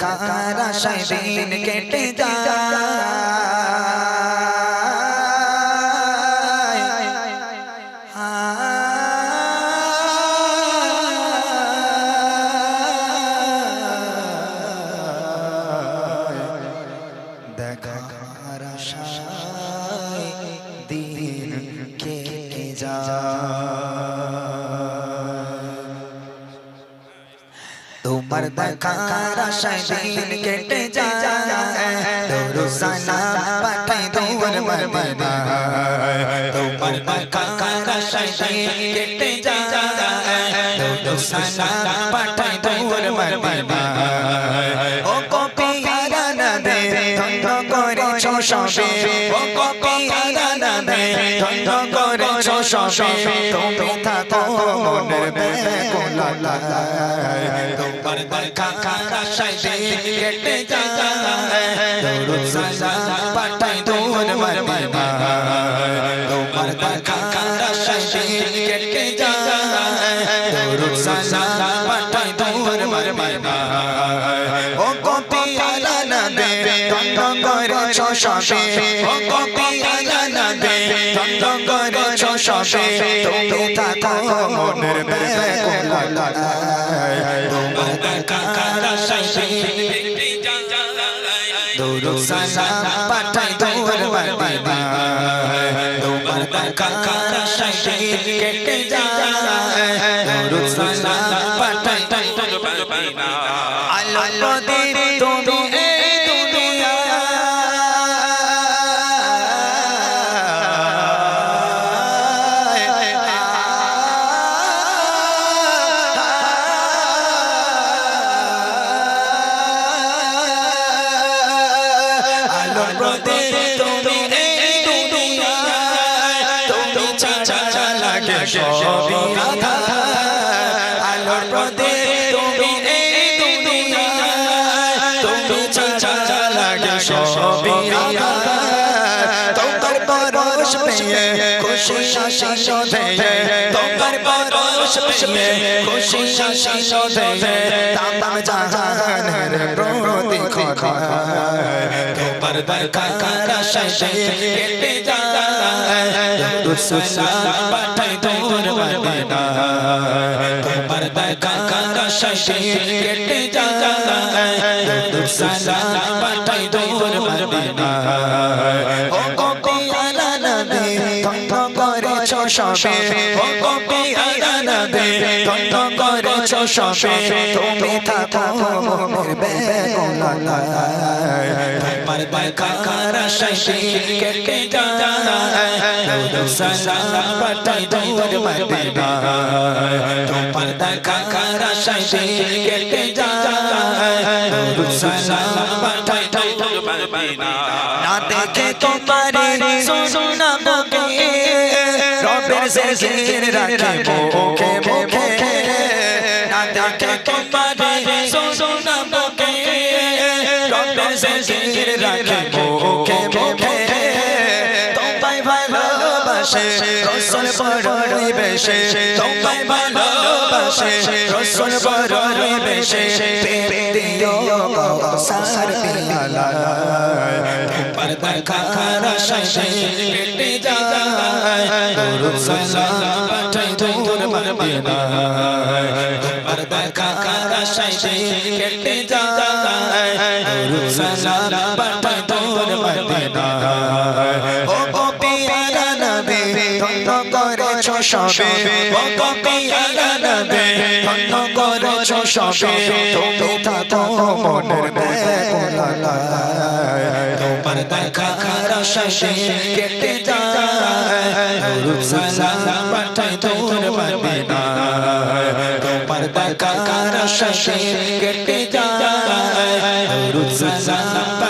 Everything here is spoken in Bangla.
দেখার আশায় কেটে যায়। দেখার দিন কেটে যায়। তোমার দেখার আশায় দিন কেটে যায়। সালাম পাঠাই দৌর মদিনা তোমার দেখার আশায় দিন কেটে যায়। দরু পাঠাই সবে তুমি থাকো মনের বেকুলা তোমার দেখা আশায় দিন কেটে যায় দরুদ সালাম পাঠাই দূর মদিনা তোমার দেখা আশায় দিন কেটে যায় দরুদ সালাম পাঠাই দূর মদিনা ও কপিয়ালা নদে ধন্য করেছ সবে ও কপিয়ালা নদে ধন্য করেছ সবে তুমি থাকো মনের বেকুলা তোমার পাঠাই তোমার কাকা কেটে যায়। আলো প্রদীপ তুমি এই দুনিয়ায় তুমি ছাড়া পেয়ে খুশি, হাসি শোধে তোমার পরশ পেয়ে খুশি, হাসি শোধে তাম জাহানের প্রতি খোখায় তোমার দরকার আশায় কেটে যায়। দুসসালাম পাঠাই তোর মদিনা তোমার দরকার সবে ও কপিয়ালা নদী ধন্য না দেখে তোমারে রবের জিকির রাখে মুখে মুখে না দেখে তোমারে সোনা মুখে রবের জিকির রাখে মুখে মুখে তোমায় ভালোবাসে রসুল বড়ই বেশে তোমায় ভালোবাসে রসুল বড়ই বেশে দিও সার পিয়ালা তোমার দেখা আশায় দরুদ সালাম পাঠাই তোর মদিনা তোমার দেখা আশায় কেটে যায় দরুদ সালাম পাঠাই তোর মদিনা সবে করেছ সবে তুমি থাকো মনের তোমার দেখা আশায় কেটে যায়। সালাম পাঠাই তোর সালাম